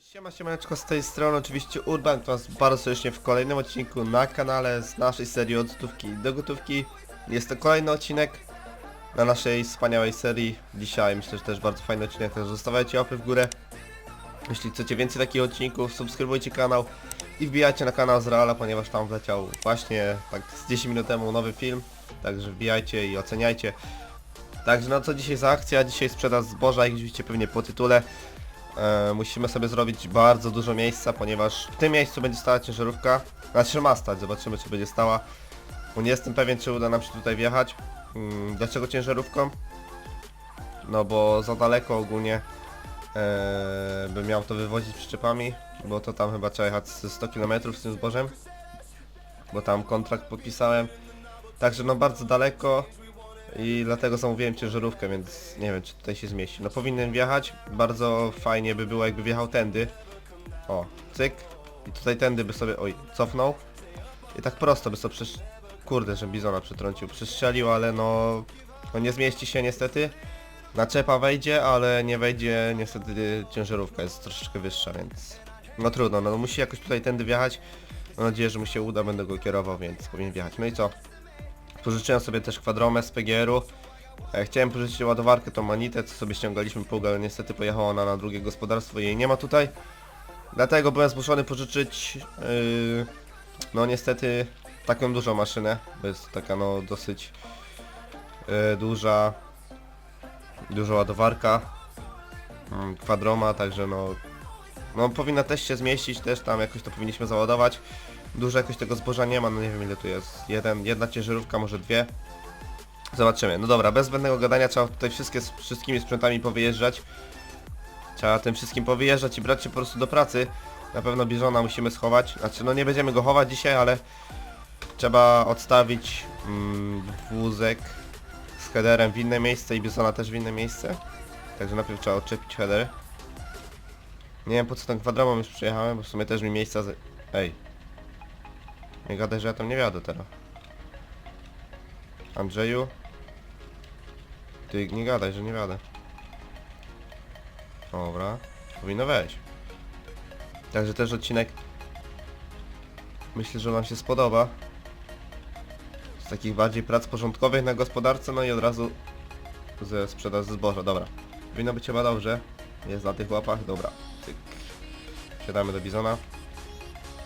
Siema, siemaneczko z tej strony, oczywiście Urban, witam was bardzo serdecznie w kolejnym odcinku na kanale z naszej serii od gotówki do gotówki. Jest to kolejny odcinek na naszej wspaniałej serii. Dzisiaj myślę, że też bardzo fajny odcinek, także zostawiajcie łapy w górę. Jeśli chcecie więcej takich odcinków, subskrybujcie kanał i wbijajcie na kanał z Reala, ponieważ tam wleciał właśnie tak z 10 minut temu nowy film. Także wbijajcie i oceniajcie. Także no co dzisiaj za akcja? Dzisiaj sprzedaż zboża, jak widzicie pewnie po tytule. E, musimy sobie zrobić bardzo dużo miejsca, ponieważ w tym miejscu będzie stała ciężarówka. Znaczy ma stać, zobaczymy czy będzie stała. Bo nie jestem pewien czy uda nam się tutaj wjechać. Mm, dlaczego ciężarówką? No bo za daleko ogólnie e, bym miał to wywozić przyczepami, bo to tam chyba trzeba jechać ze 100 km z tym zbożem. Bo tam kontrakt podpisałem. Także no bardzo daleko. I dlatego zamówiłem ciężarówkę, więc nie wiem czy tutaj się zmieści. No powinien wjechać. Bardzo fajnie by było jakby wjechał tędy. O, cyk. I tutaj tędy by sobie, oj, cofnął. I tak prosto by sobie przesz... Kurde, że bizona przetrącił. Przestrzelił, ale no... No nie zmieści się niestety. Naczepa wejdzie, ale nie wejdzie niestety ciężarówka, jest troszeczkę wyższa, więc... No trudno, no musi jakoś tutaj tędy wjechać. Mam nadzieję, że mu się uda, będę go kierował, więc powinien wjechać. No i co? Pożyczyłem sobie też kwadromę z PGR-u. E, Chciałem pożyczyć ładowarkę, tą manitę, co sobie ściągaliśmy pół, ale niestety pojechała ona na drugie gospodarstwo i jej nie ma tutaj. Dlatego byłem zmuszony pożyczyć, yy, no niestety, taką dużą maszynę, bo jest taka no dosyć yy, duża, duża ładowarka, mm, kwadroma, także no, no powinna też się zmieścić, też tam jakoś to powinniśmy załadować. Dużo jakoś tego zboża nie ma, no nie wiem ile tu jest. Jeden, jedna ciężarówka, może dwie. Zobaczymy. No dobra, bez zbędnego gadania trzeba tutaj wszystkie, z wszystkimi sprzętami powyjeżdżać. Trzeba tym wszystkim powyjeżdżać i brać się po prostu do pracy. Na pewno Bizona musimy schować. Znaczy no nie będziemy go chować dzisiaj, ale trzeba odstawić mm, wózek z headerem w inne miejsce i Bizona też w inne miejsce. Także najpierw trzeba odczepić header. Nie wiem po co ten kwadromą już przyjechałem, bo w sumie też mi miejsca... Z... Ej, nie gadaj, że ja tam nie wiadę teraz. Andrzeju? Ty nie gadaj, że nie wiadę. Dobra. Powinno wejść. Także też odcinek myślę, że wam się spodoba. Z takich bardziej prac porządkowych na gospodarce, no i od razu ze sprzedaż zboża. Dobra. Powinno być chyba dobrze. Jest na tych łapach, dobra. Tyk. Siadamy do bizona.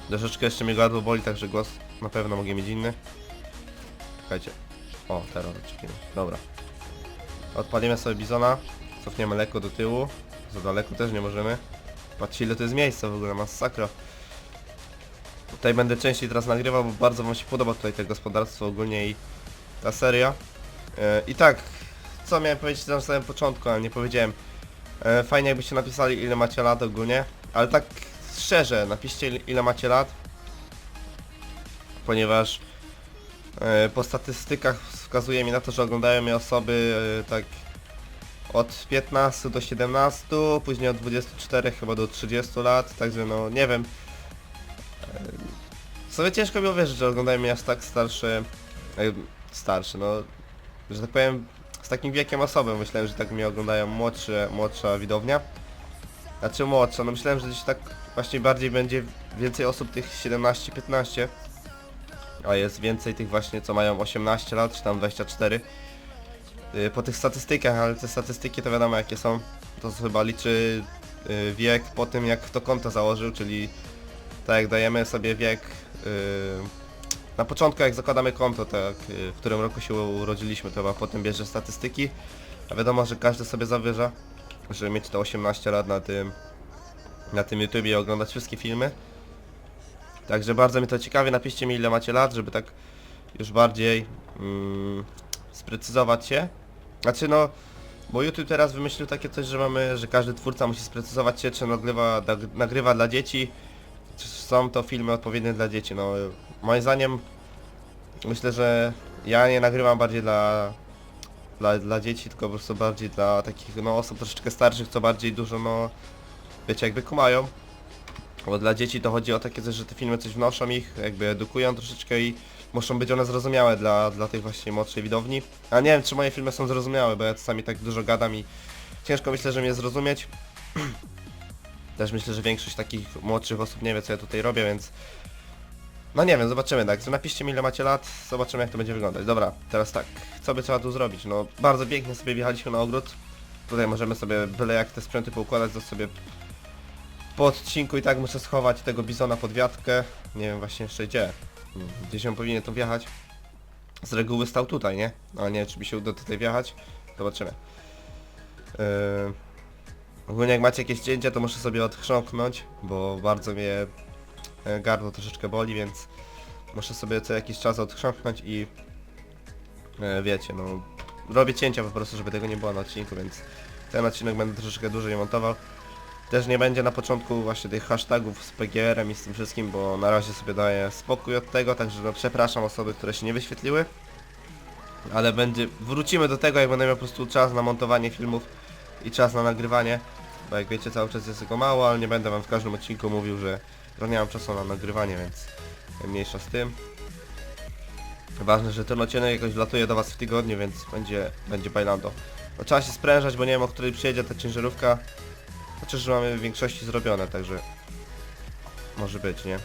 Troszeczkę jeszcze mnie gardło boli, także głos na pewno mogę mieć inny. Czekajcie. O, teraz odczepimy. Dobra. Odpalimy sobie bizona. Cofniemy lekko do tyłu. Za daleko też nie możemy. Patrzcie ile to jest miejsca w ogóle, masakra. Tutaj będę częściej teraz nagrywał, bo bardzo wam się podoba tutaj to gospodarstwo ogólnie i ta seria. E, I tak, co miałem powiedzieć na samym początku, ale nie powiedziałem. E, fajnie jakbyście napisali ile macie lat ogólnie, ale tak szczerze, napiszcie ile- macie lat. Ponieważ e, po statystykach wskazuje mi na to, że oglądają mnie osoby e, tak od 15 do 17, później od 24 chyba do 30 lat, także no nie wiem. E, sobie ciężko mi uwierzyć, że oglądają mnie aż tak starsze, starsze, no, że tak powiem, z takim wiekiem osoby. Myślałem, że tak mnie oglądają młodsze, młodsza widownia. Znaczy młodsza, no myślałem, że gdzieś tak właśnie bardziej będzie więcej osób tych 17-15. A jest więcej tych właśnie, co mają 18 lat, czy tam 24. Yy, Po tych statystykach, ale te statystyki to wiadomo jakie są. To chyba liczy yy, wiek po tym jak kto konto założył, czyli tak jak dajemy sobie wiek yy, na początku jak zakładamy konto, tak w którym roku się urodziliśmy, to chyba potem bierze statystyki. A wiadomo, że każdy sobie zawyża, żeby mieć te 18 lat na tym na tym YouTubie oglądać wszystkie filmy. Także bardzo mnie to ciekawi, napiszcie mi ile macie lat, żeby tak już bardziej mm, sprecyzować się. Znaczy no, bo YouTube teraz wymyślił takie coś, że mamy, że każdy twórca musi sprecyzować się, czy nagrywa, nag- nagrywa dla dzieci, czy są to filmy odpowiednie dla dzieci. No, moim zdaniem myślę, że ja nie nagrywam bardziej dla, dla, dla dzieci, tylko po prostu bardziej dla takich no, osób troszeczkę starszych, co bardziej dużo no, wiecie, jakby kumają. Bo dla dzieci to chodzi o takie coś, że te filmy coś wnoszą ich, jakby edukują troszeczkę i muszą być one zrozumiałe dla, dla tej właśnie młodszej widowni. A nie wiem, czy moje filmy są zrozumiałe, bo ja czasami tak dużo gadam i ciężko myślę, że mnie zrozumieć. Też myślę, że większość takich młodszych osób nie wie co ja tutaj robię, więc... No nie wiem, zobaczymy tak. Napiszcie mi ile macie lat, zobaczymy jak to będzie wyglądać. Dobra, teraz tak, co by trzeba tu zrobić? No bardzo pięknie sobie wjechaliśmy na ogród. Tutaj możemy sobie byle jak te sprzęty poukładać, to sobie po odcinku i tak muszę schować tego bizona pod wiatkę. Nie wiem właśnie jeszcze gdzie. Gdzieś on powinien tu wjechać. Z reguły stał tutaj, nie? Ale nie wiem czy mi się uda tutaj wjechać. Zobaczymy. Yy... Ogólnie jak macie jakieś cięcia to muszę sobie odchrząknąć, bo bardzo mnie e, gardło troszeczkę boli, więc muszę sobie co jakiś czas odchrząknąć i e, wiecie, no robię cięcia po prostu, żeby tego nie było na odcinku, więc ten odcinek będę troszeczkę dłużej montował. Też nie będzie na początku właśnie tych hashtagów z PGR-em i z tym wszystkim, bo na razie sobie daję spokój od tego, także no przepraszam osoby, które się nie wyświetliły. Ale będzie, wrócimy do tego, jak będę miał po prostu czas na montowanie filmów i czas na nagrywanie. Bo jak wiecie cały czas jest tego mało, ale nie będę wam w każdym odcinku mówił, że, że nie mam czasu na nagrywanie, więc mniejsza z tym. Ważne, że ten odcinek jakoś wlatuje do was w tygodniu, więc będzie, będzie bailando. No, trzeba się sprężać, bo nie wiem o której przyjedzie ta ciężarówka. Chociaż że mamy w większości zrobione, także może być, nie?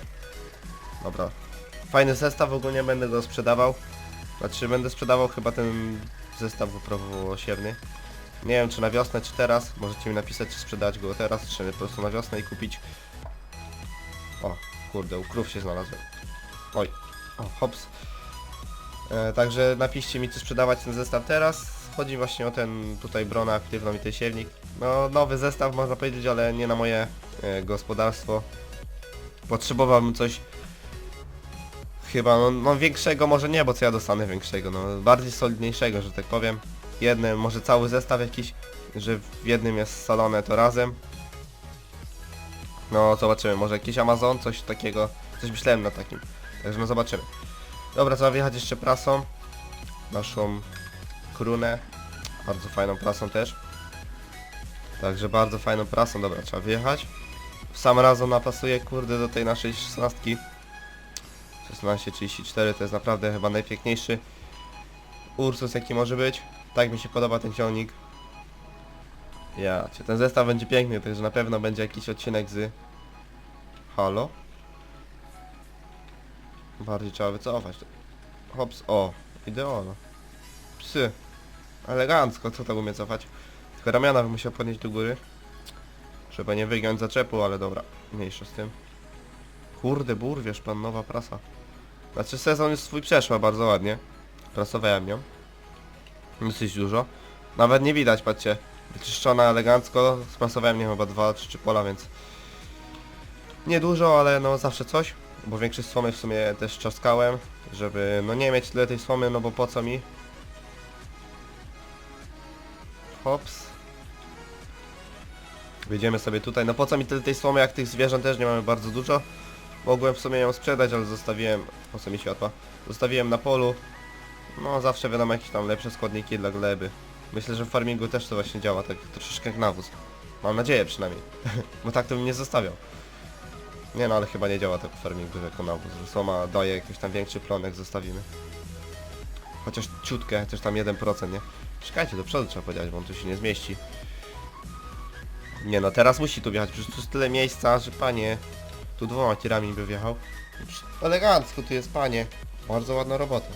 Dobra. Fajny zestaw, ogólnie będę go sprzedawał. Znaczy będę sprzedawał chyba ten zestaw osiewny. Nie wiem czy na wiosnę, czy teraz. Możecie mi napisać, czy sprzedać go teraz, czy po prostu na wiosnę i kupić. O, kurde, u krów się znalazłem. Oj, o, hops. E, także napiszcie mi, czy sprzedawać ten zestaw teraz. Chodzi właśnie o ten tutaj bronę aktywną i ten siewnik. No, nowy zestaw można powiedzieć, ale nie na moje e, gospodarstwo. Potrzebowałbym coś chyba, no, no większego może nie, bo co ja dostanę większego, no bardziej solidniejszego, że tak powiem. Jednym, może cały zestaw jakiś, że w jednym jest salone to razem. No zobaczymy, może jakiś Amazon, coś takiego, coś myślałem na takim. Także no zobaczymy. Dobra, trzeba wjechać jeszcze prasą. Naszą krunę. Bardzo fajną prasą też. Także bardzo fajną prasą, dobra, trzeba wyjechać. Sam razem napasuje, kurde, do tej naszej 16. 1634 to jest naprawdę chyba najpiękniejszy Ursus jaki może być. Tak mi się podoba ten ciągnik. Ja, ten zestaw będzie piękny, także na pewno będzie jakiś odcinek z... Halo? Bardziej trzeba wycofać. Hops, o, idealno. Psy. Elegancko, co to umie cofać. Tylko ramiona bym musiał podnieść do góry. Żeby nie wygiąć zaczepu, ale dobra. Mniejsza z tym. Kurde, burwiesz pan, nowa prasa. Znaczy sezon już swój przeszła bardzo ładnie. Prasowałem ją. Dosyć dużo. Nawet nie widać, patrzcie. Wyczyszczona elegancko. Sprasowałem nie chyba dwa czy trzy pola, więc... Niedużo, ale no zawsze coś. Bo większość słomy w sumie też czaskałem. Żeby no nie mieć tyle tej słomy, no bo po co mi? Hops. Wyjdziemy sobie tutaj. No po co mi tyle tej słomy, jak tych zwierząt też nie mamy bardzo dużo. Mogłem w sumie ją sprzedać, ale zostawiłem... Po co mi światła? Zostawiłem na polu. No zawsze wiadomo jakieś tam lepsze składniki dla gleby. Myślę, że w farmingu też to właśnie działa, tak troszeczkę jak nawóz. Mam nadzieję przynajmniej. Bo tak to bym nie zostawiał. Nie no, ale chyba nie działa tak w farmingu jako nawóz, słoma daje jakiś tam większy plonek, zostawimy. Chociaż ciutkę, chociaż tam 1%, nie? Czekajcie, do przodu trzeba powiedzieć, bo on tu się nie zmieści. Nie no, teraz musi tu wjechać, przecież tu jest tyle miejsca, że panie... Tu dwoma tirami by wjechał. Elegancko tu jest, panie. Bardzo ładna robota.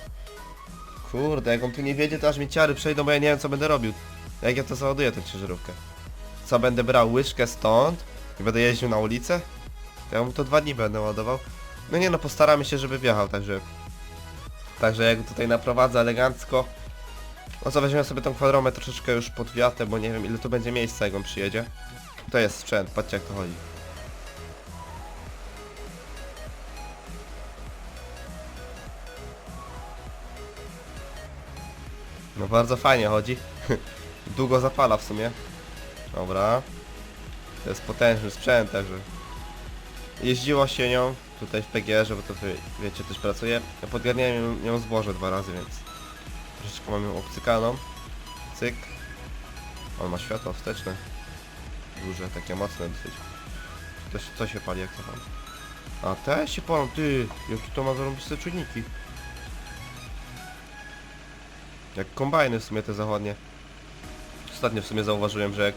Kurde, jak on tu nie wiedzie, to aż mi ciary przejdą, bo ja nie wiem co będę robił. Jak ja to załaduję tę ciężarówkę? Co, będę brał łyżkę stąd i będę jeździł na ulicę? To ja mu to dwa dni będę ładował. No nie no, postaramy się, żeby wjechał, także... Także jak tutaj naprowadzę elegancko... No co, weźmiemy sobie tą kwadromę troszeczkę już pod wiatę, bo nie wiem ile tu będzie miejsca, jak on przyjedzie. To jest sprzęt, patrzcie jak to chodzi. No bardzo fajnie chodzi. Długo zapala w sumie. Dobra. To jest potężny sprzęt, także... Jeździło się nią tutaj w PGR-ze, bo to wiecie też pracuje. Ja podgarniałem ją zboże dwa razy, więc troszeczkę mam ją obcykaną. Cyk. On ma światło wsteczne. Duże, takie mocne dosyć. To co się pali jak to tam? A te się palą, ty! Jakie to ma zarąbiste czujniki. Jak kombajny w sumie te zachodnie. Ostatnio w sumie zauważyłem, że jak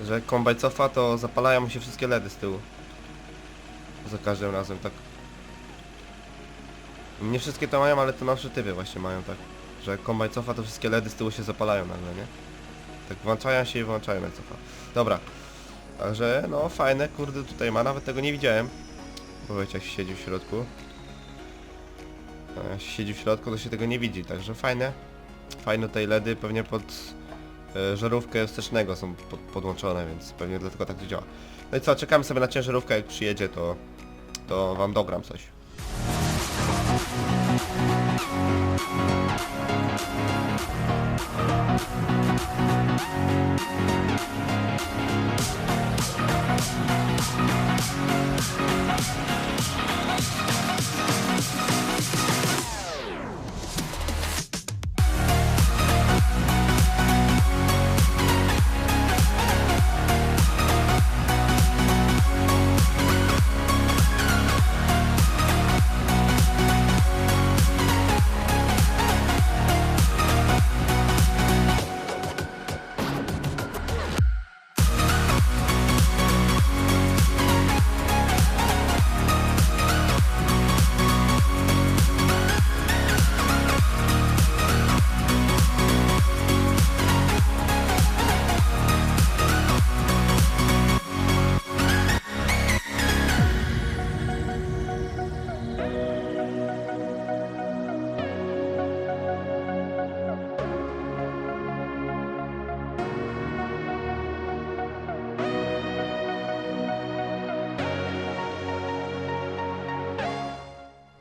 że kombaj cofa, to zapalają mu się wszystkie LEDy z tyłu. Za każdym razem, tak. Nie wszystkie to mają, ale to nasze typy właśnie mają tak. Że jak kombaj cofa, to wszystkie LEDy z tyłu się zapalają nagle, nie? Tak włączają się i wyłączają jak cofa. Dobra. Także, no fajne, kurde, tutaj ma, nawet tego nie widziałem. Bo wiecie, jak się siedzi w środku. A Jak się siedzi w środku, to się tego nie widzi, także fajne. Fajne tej LEDy, pewnie pod e, żarówkę wstecznego są pod, podłączone, więc pewnie dlatego tak to działa. No i co, czekamy sobie na ciężarówkę, jak przyjedzie, to, to wam dogram coś.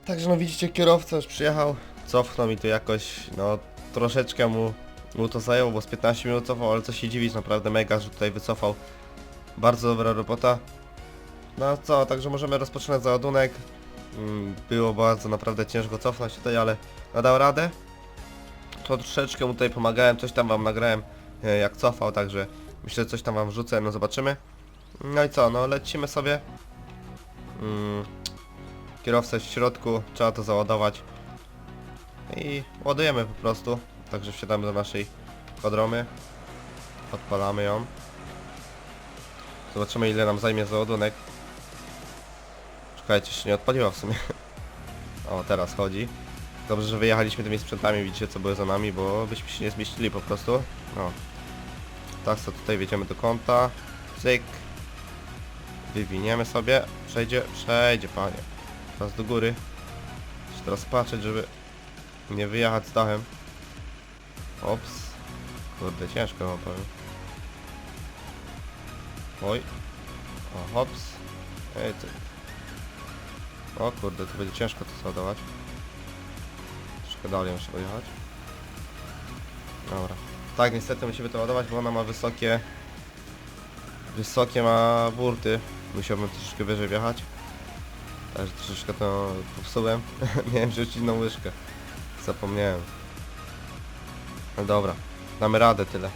Także no widzicie, kierowca już przyjechał, cofnął mi tu jakoś, no troszeczkę mu, mu to zajęło, bo z 15 minut cofał, ale co się dziwić, naprawdę mega, że tutaj wycofał. Bardzo dobra robota. No co, także możemy rozpoczynać załadunek. Mm, Było bardzo naprawdę ciężko cofnąć tutaj, ale no, dał radę. To troszeczkę mu tutaj pomagałem, coś tam wam nagrałem e, jak cofał, także myślę, że coś tam wam wrzucę, no zobaczymy. No i co, no lecimy sobie. Kierowca w środku, trzeba to załadować. I ładujemy po prostu. Także wsiadamy do naszej kwadromy. Odpalamy ją. Zobaczymy ile nam zajmie załadunek. Czekajcie, jeszcze nie odpaliła w sumie. O, teraz chodzi. Dobrze, że wyjechaliśmy tymi sprzętami, widzicie co były za nami, bo byśmy się nie zmieścili po prostu. No. Tak, co tutaj wjedziemy do kąta. Cyk. Wywiniemy sobie. Przejdzie, przejdzie panie. Teraz do góry. Muszę teraz patrzeć, żeby nie wyjechać z dachem. Ops. Kurde, ciężko wam powiem. Oj. O, hops. Ej, ty. O kurde, to będzie ciężko to załadować. Troszkę dalej muszę dojechać. Dobra. Tak, niestety musimy to ładować, bo ona ma wysokie... Wysokie ma burty. Musiałbym troszeczkę wyżej wjechać. Także troszeczkę to popsułem. Miałem wziąć inną łyżkę. Zapomniałem. No dobra, damy radę tyle.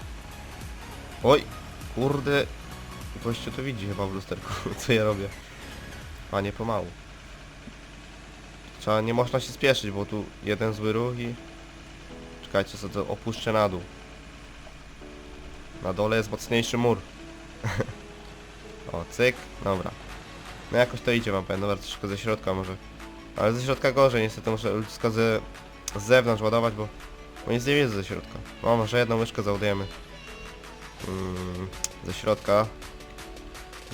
Oj, kurde. Gościu to widzi chyba w lusterku, co ja robię. Panie pomału. Trzeba, nie można się spieszyć, bo tu jeden zły ruch i... Czekajcie, co to opuszczę na dół. Na dole jest mocniejszy mur. o, cyk, dobra. No jakoś to idzie wam powiem, dobra, troszkę ze środka może. Ale ze środka gorzej, niestety muszę ludzka z, z zewnątrz ładować, bo, bo nic nie widzę ze środka. No może jedną łyżkę załadujemy. Mm, ze środka.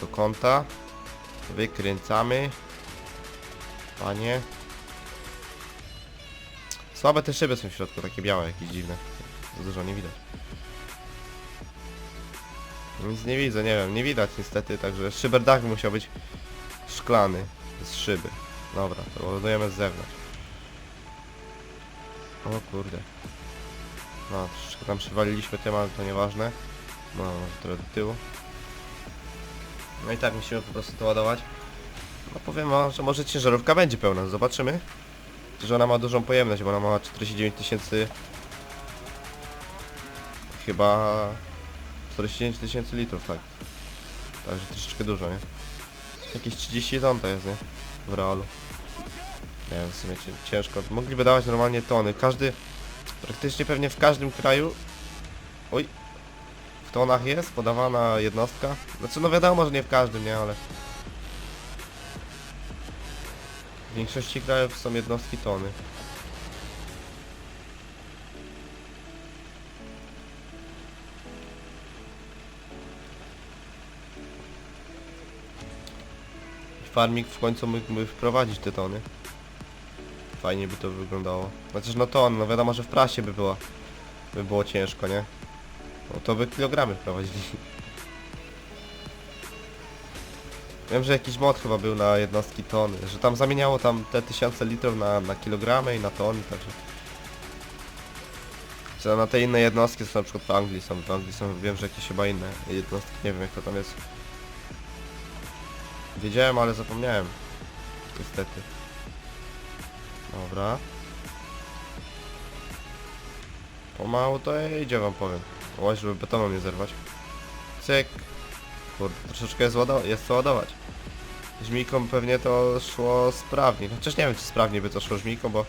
Do kąta. Wykręcamy. Panie. Słabe te szyby są w środku, takie białe, jakieś dziwne. Za dużo nie widać. Nic nie widzę, nie wiem, nie widać niestety, także szyberdach musiał być szklany z szyby. Dobra, to ładujemy z zewnątrz. O kurde. No, troszeczkę tam przywaliliśmy tym, ale to nieważne. No, trochę do tyłu. No i tak musimy po prostu to ładować. No powiem wam, że może ciężarówka będzie pełna, zobaczymy. Że ona ma dużą pojemność, bo ona ma 49 tysięcy... Chyba... 49 tysięcy litrów, tak. Także troszeczkę dużo, nie? Jakieś 30 ton to jest, nie? W realu. Nie wiem, w sumie cię- ciężko. Mogliby dawać normalnie tony. Każdy... Praktycznie pewnie w każdym kraju... Oj! w tonach jest podawana jednostka. Znaczy no wiadomo, że nie w każdym, nie, ale... W większości krajów są jednostki tony. Farming w końcu mógłby wprowadzić te tony. Fajnie by to wyglądało. Chociaż no ton, no wiadomo, że w prasie by było, by było ciężko, nie? No to by kilogramy wprowadzili. Wiem, że jakiś mod chyba był na jednostki tony, że tam zamieniało tam te tysiące litrów na, na kilogramy i na tony, także... Czy na te inne jednostki, co na przykład w Anglii są, w Anglii są, wiem, że jakieś chyba inne jednostki, nie wiem jak to tam jest. Wiedziałem, ale zapomniałem. Niestety. Dobra. Pomału to idzie wam powiem. Łaź, żeby betonem nie zerwać. Cyk. Kurde, troszeczkę jest, łado jest co ładować. Żmijką pewnie to szło sprawnie. Chociaż nie wiem, czy sprawnie by to szło żmijką, bo...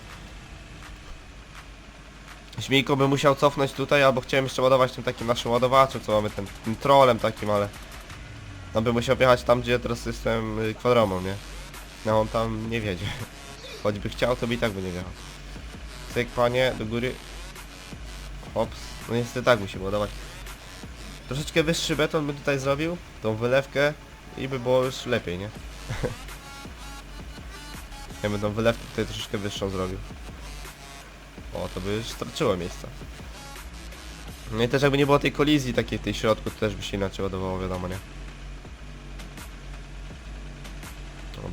Żmijką by musiał cofnąć tutaj, albo chciałem jeszcze ładować tym takim naszym ładowaczem, co mamy, tym, tym trolem takim, ale... On by musiał wjechać tam, gdzie teraz jestem y, kwadromą, nie? No on tam nie wiedzie. Choćby chciał, to by i tak by nie wjechał. Cyk, panie, do góry. Hops. No niestety tak musimy ładować. Troszeczkę wyższy beton bym tutaj zrobił, tą wylewkę i by było już lepiej, nie? ja bym tą wylewkę tutaj troszeczkę wyższą zrobił. O, to by już straciło miejsca. No i też jakby nie było tej kolizji takiej w tej środku, to też by się inaczej ładowało, wiadomo, nie?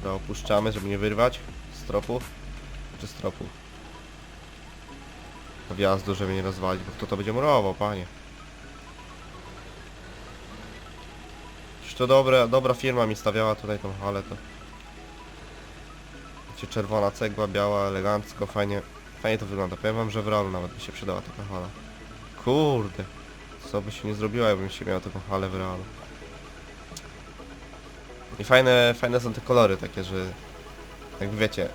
Dobra, opuszczamy, żeby nie wyrwać z tropu. Czy z tropu? Wjazdu, żeby nie rozwalić, bo kto to będzie murował, panie. Już to dobra, dobra firma mi stawiała tutaj tą halę, to... Wiecie, czerwona cegła, biała, elegancko, fajnie, fajnie to wygląda. Powiem wam, że w realu nawet by się przydała taka hala. Kurde, co by się nie zrobiła, jakbym się miał taką halę w realu. I fajne, fajne są te kolory takie, że jak wiecie,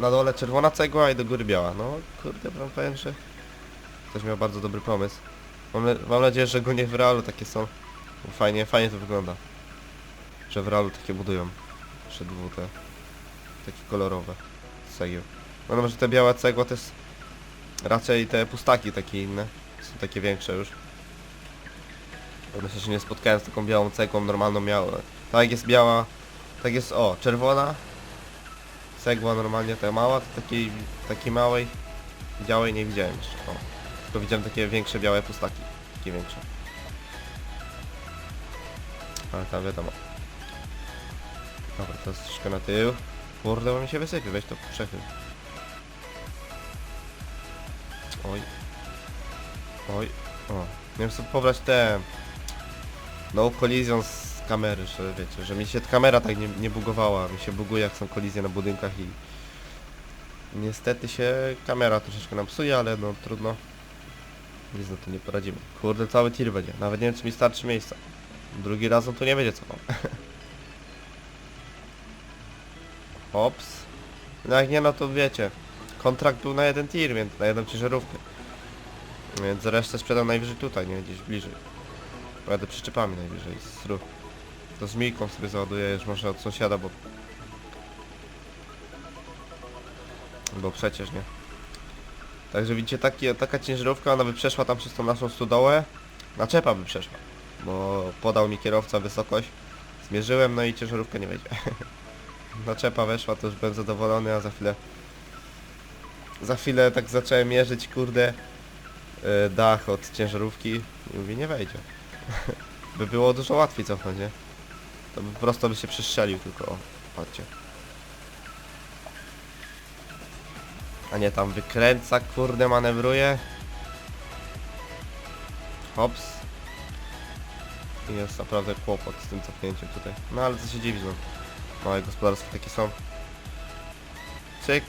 na dole czerwona cegła i do góry biała. No kurde, wam powiem, że ktoś miał bardzo dobry pomysł. Mam, mam nadzieję, że go nie w realu takie są. Bo Fajnie, fajnie to wygląda. Że w realu takie budują. Szedł te takie kolorowe z cegieł. No no, że te białe cegła to jest raczej te pustaki takie inne. Są takie większe już. Myślę, że nie spotkałem z taką białą cegłą normalną miałem. Tak jest biała, tak jest o, czerwona. Cegła normalnie ta mała, to takiej, takiej małej, białej nie widziałem jeszcze. O. Tylko widziałem takie większe białe pustaki. Takie większe. Ale tam wiadomo. Dobra, to jest troszkę na tył. Kurde, bo mi się wysypie, weź to przechyl. Oj. Oj. O. Nie wiem, sobie pobrać te... No collision z kamery, że wiecie, że mi się kamera tak nie, nie bugowała, mi się buguje jak są kolizje na budynkach i niestety się kamera troszeczkę nam psuje, ale no trudno. Nic na to nie poradzimy. Kurde, cały tir będzie, nawet nie wiem czy mi starczy miejsca. Drugi raz on tu nie będzie co Ops. No jak nie no to wiecie, kontrakt był na jeden tir, więc na jedną ciężarówkę. Więc resztę sprzedam najwyżej tutaj, nie? Gdzieś bliżej. Pojadę przyczepami najwyżej z ruch. To z Miką sobie załaduję już może od sąsiada, bo... Bo przecież, nie? Także widzicie, taki, taka ciężarówka, ona by przeszła tam przez tą naszą stodołę. Naczepa by przeszła. Bo podał mi kierowca wysokość. Zmierzyłem, no i ciężarówka nie wejdzie. Naczepa weszła, to już byłem zadowolony, a za chwilę... Za chwilę tak zacząłem mierzyć, kurde, y, dach od ciężarówki i mówię, nie wejdzie. by było dużo łatwiej cofnąć, nie? To by po prostu by się przestrzelił tylko, o, patrzcie. A nie, tam wykręca, kurde, manewruje. Hops. I jest naprawdę kłopot z tym cofnięciem tutaj. No ale co się dziwić, no. Małe gospodarstwa takie są. Cyk.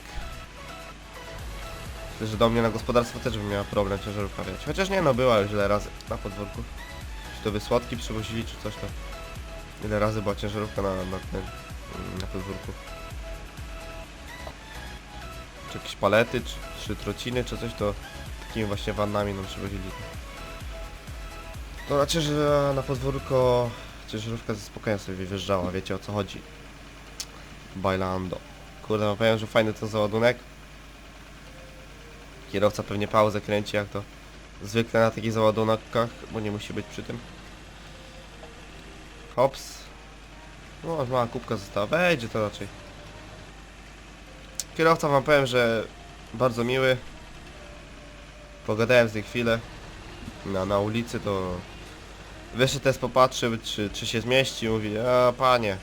Myślę, że do mnie na gospodarstwo też by miała problem ciężarówka wjechać. Chociaż nie no, była już ile razy na podwórku. Czy to wysłodki przywozili, czy coś tam. Ile razy była ciężarówka na, na, ten, na podwórku. Czy jakieś palety, czy, czy trociny, czy coś, to takimi właśnie wannami nam przywozili. Dobra, ciężar na podwórko, ciężarówka ze spokojem sobie wjeżdżała, wiecie o co chodzi. Bailando. Kurde, no powiem, że fajny ten załadunek. Kierowca pewnie pauzę kręci jak to zwykle na takich załadunkach, bo nie musi być przy tym. Hops. No, mała kubka została, wejdzie to raczej. Kierowca wam powiem, że bardzo miły. Pogadałem z nim chwilę na, na ulicy, to wyszedł też popatrzył, czy, czy się zmieści, mówi, a panie,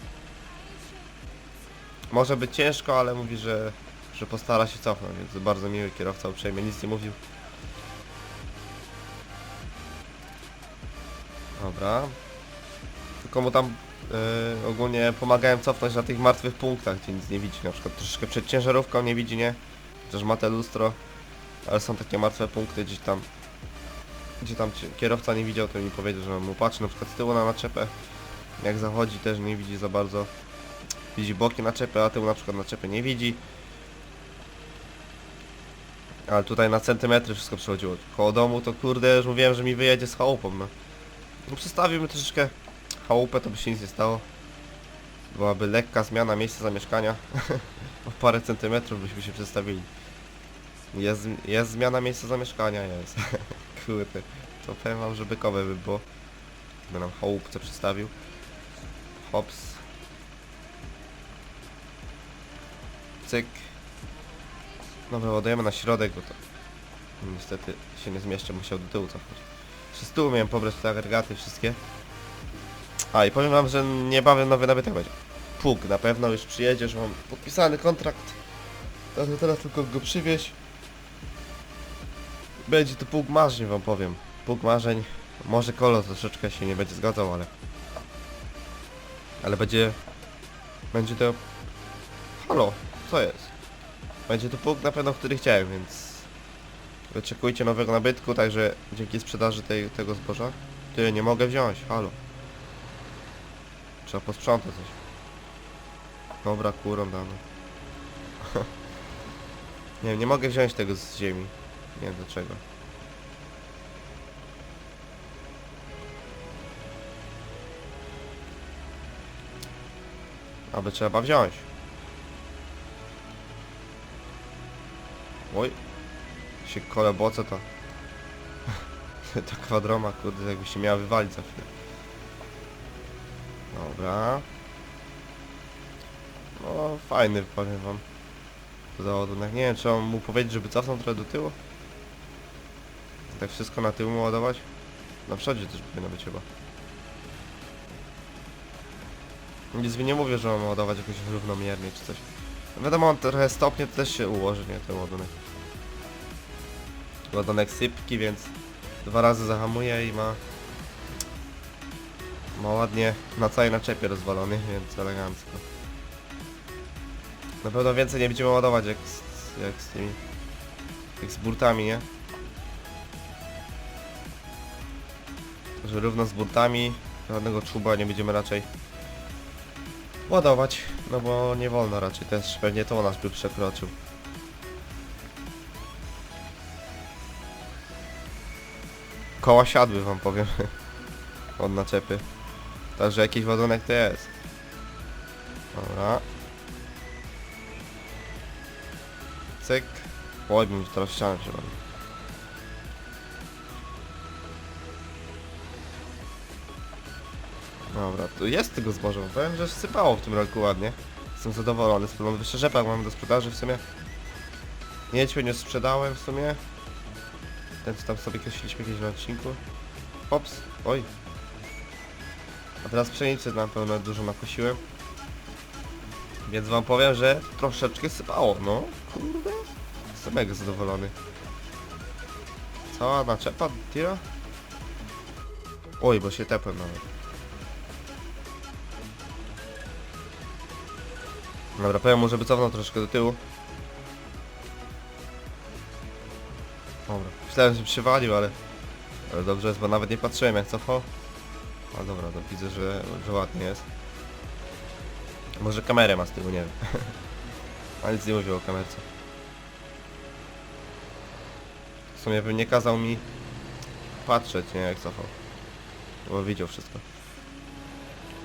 może być ciężko, ale mówi, że, że postara się cofnąć, więc bardzo miły kierowca, uprzejmie, nic nie mówił. Dobra. Tylko mu tam e, ogólnie pomagałem cofnąć na tych martwych punktach, gdzie nic nie widzi, na przykład troszeczkę przed ciężarówką nie widzi, nie? Chociaż ma te lustro, ale są takie martwe punkty gdzieś tam, gdzie tam kierowca nie widział, to mi powiedział, że mu patrzy na przykład z tyłu na naczepę, jak zachodzi też nie widzi za bardzo. Widzi boki naczepy, a tył na przykład naczepy nie widzi. Ale tutaj na centymetry wszystko przechodziło. Koło domu to kurde, już mówiłem, że mi wyjedzie z chałupą, no. no przestawimy troszeczkę chałupę, to by się nic nie stało. Byłaby lekka zmiana miejsca zamieszkania. o parę centymetrów byśmy się przestawili. Jest, jest zmiana miejsca zamieszkania, jest. Kurde, to powiem wam, że bykowe by było. By nam chałupce przedstawił. Hops. Cyk. Dobra, ładujemy na środek, bo to niestety się nie zmieszczę, musiał do tyłu cofnąć. Jeszcze z tyłu miałem pobrać te agregaty wszystkie. A i powiem wam, że niebawem nowy nabytek będzie. Puk, na pewno już przyjedzie, że mam podpisany kontrakt. Także teraz tylko go przywieźć. Będzie to pług marzeń wam powiem. Pług marzeń. Może kolor troszeczkę się nie będzie zgadzał, ale... Ale będzie... Będzie to... Halo, co jest? Będzie to pług na pewno, który chciałem, więc... Wyczekujcie nowego nabytku, także dzięki sprzedaży tej, tego zboża. Ty, nie mogę wziąć, halo. Trzeba posprzątać coś. Dobra, kurą damy. nie wiem, nie mogę wziąć tego z ziemi. Nie wiem dlaczego. Aby trzeba wziąć. Oj. Się kole boce to. to kwadroma, kurde, jakby się miała wywalić za chwilę. Dobra. No, fajny, powiem wam. Załadunek. Nie wiem, czy mam mu powiedzieć, żeby cofnął trochę do tyłu? Tak wszystko na tył mu ładować? Na przodzie też powinno być chyba. Nic mi nie mówię, że mam ładować jakoś równomiernie czy coś. Wiadomo, on trochę stopnie to też się ułoży, nie, ten ładunek. Ładunek sypki, więc dwa razy zahamuje i ma... Ma ładnie na całej naczepie rozwalony, więc elegancko. Na pewno więcej nie będziemy ładować jak z, jak z tymi... Jak z burtami, nie? Że równo z burtami, żadnego czuba nie będziemy raczej ładować, no bo nie wolno raczej, też pewnie to nas by przekroczył. Koła siadły wam powiem, od naczepy. Także jakiś ładunek to jest. Dobra. Cyk. Oj, bym teraz ścianę się robi. Dobra, tu jest tego zboża. Powiem, że sypało w tym roku ładnie. Jestem zadowolony z plonu. Jeszcze rzepak mam do sprzedaży w sumie. Niedźwiedź nie sprzedałem w sumie. Ten co tam sobie kreśliliśmy kiedyś na odcinku. Pops. Oj. A teraz pszenicy na pewno dużo nakosiłem. Więc wam powiem, że troszeczkę sypało, no. Kurde. Jestem mega zadowolony. Cała naczepa tira? Oj, bo się tepłem nawet. Dobra, powiem mu, żeby cofnął troszkę do tyłu. Dobra, myślałem, że przywalił, ale... Ale dobrze jest, bo nawet nie patrzyłem jak cofał. A dobra, to widzę, że, że ładnie jest. Może kamerę ma z tyłu, nie wiem. A nic nie mówił o kamerce. W sumie bym nie kazał mi patrzeć, nie, jak cofał. Bo widział wszystko.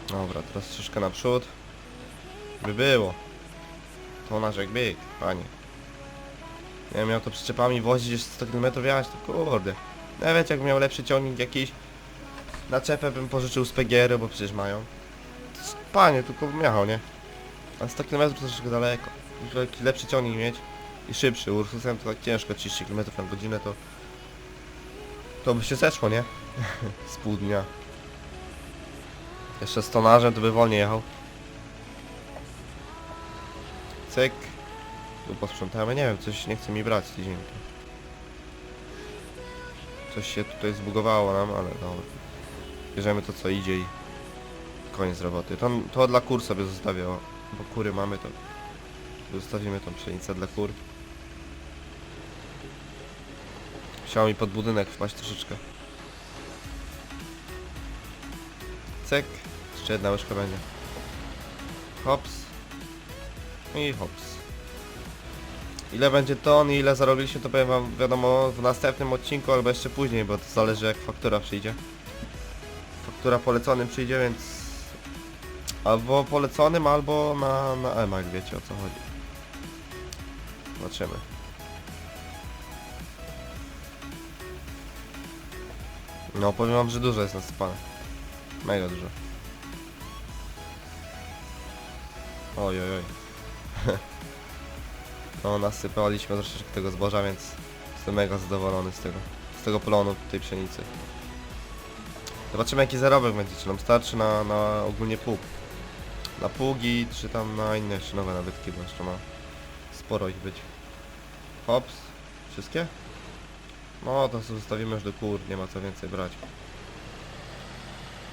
Dobra, teraz troszeczkę naprzód. By było. To nasz jak bieg, panie. Ja miał to przyczepami wozić jeszcze 100 km jechać, to kurde. Nawet jak miał lepszy ciągnik jakiś, naczepę bym pożyczył z PGR, bo przecież mają. Panie, tylko jechał, nie? A 100 km to troszeczkę daleko. Muszę lepszy ciągnik mieć i szybszy. Ursusem to tak ciężko, 30 km na godzinę to... To by się zeszło, nie? z pół dnia. Jeszcze z tonażem to by wolniej jechał. Cyk. Tu posprzątamy, nie wiem, coś nie chce mi brać tydzień. Coś się tutaj zbugowało nam, ale dobra. Bierzemy to co idzie i koniec roboty. To, to dla kur sobie zostawię, o, bo kury mamy to. Zostawimy tą pszenicę dla kur. Chciało mi pod budynek wpaść troszeczkę. Cyk. Jeszcze jedna łyżka będzie. Hops. I hops. Ile będzie ton i ile zarobiliśmy to powiem wam wiadomo w następnym odcinku albo jeszcze później, bo to zależy jak faktura przyjdzie. Faktura poleconym przyjdzie, więc... Albo poleconym, albo na, na EMA, jak wiecie o co chodzi. Zobaczymy. No powiem wam, że dużo jest nasypane. Mega dużo. Oj, oj, oj. No nasypaliśmy troszeczkę tego zboża, więc jestem mega zadowolony z tego. Z tego plonu tej pszenicy. Zobaczymy jaki zarobek będzie, czy nam starczy na, na ogólnie pług. Na pługi, czy tam na inne nowe nabytki, bo jeszcze ma sporo ich być. Hops. Wszystkie? No to zostawimy już do kur, nie ma co więcej brać.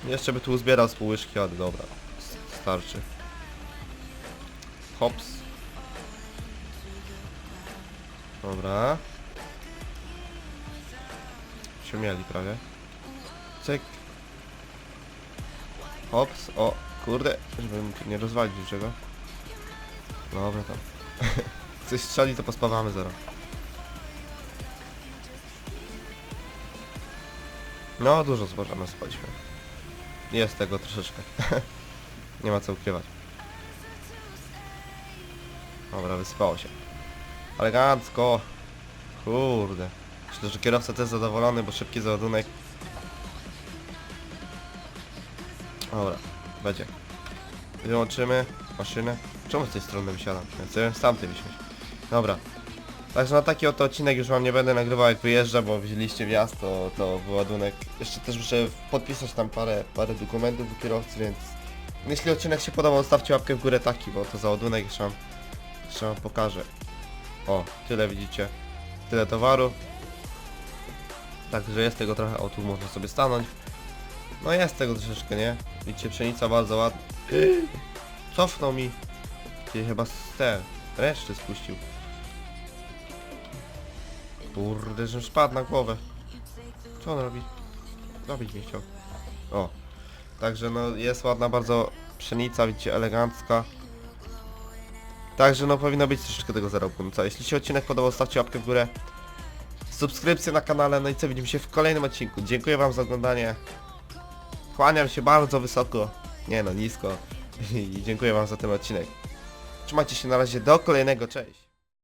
Jeszcze by tu uzbierał z pół łyżki, ale dobra. Starczy. Hops. Dobra. Się mieli prawie. Cyk. Hops. O, kurde. Żebym nie rozwalić niczego. Dobra tam. Coś strzeli to pospawamy zaraz. No, dużo zboża naspaliśmy. Jest tego troszeczkę. nie ma co ukrywać. Dobra, wysypało się. Elegancko. Kurde. Myślę, że kierowca też zadowolony, bo szybki załadunek. Dobra, będzie. Wyłączymy maszynę. Czemu z tej strony wysiadam? Ja chcę z tamtej wysiąść. Dobra. Także na taki oto odcinek już wam nie będę nagrywał jak wyjeżdża, bo wzięliście wjazd, to, to wyładunek. Jeszcze też muszę podpisać tam parę, parę dokumentów do kierowcy, więc jeśli odcinek się podobał, stawcie łapkę w górę taki, bo to załadunek jeszcze wam, jeszcze wam pokażę. O, tyle widzicie. Tyle towaru. Także jest tego trochę, o tu można sobie stanąć. No jest tego troszeczkę, nie? Widzicie, pszenica bardzo ładna. Cofnął mi. Ty chyba z te reszty spuścił. Kurde, że spadł na głowę. Co on robi? Robić nie chciał. O. Także no jest ładna bardzo pszenica, widzicie, elegancka. Także no powinno być troszeczkę tego zarobku. No co, jeśli się odcinek podobał, stawcie łapkę w górę. Subskrypcję na kanale, no i co, widzimy się w kolejnym odcinku. Dziękuję wam za oglądanie. Kłaniam się bardzo wysoko. Nie no, nisko. I dziękuję wam za ten odcinek. Trzymajcie się na razie, do kolejnego, cześć.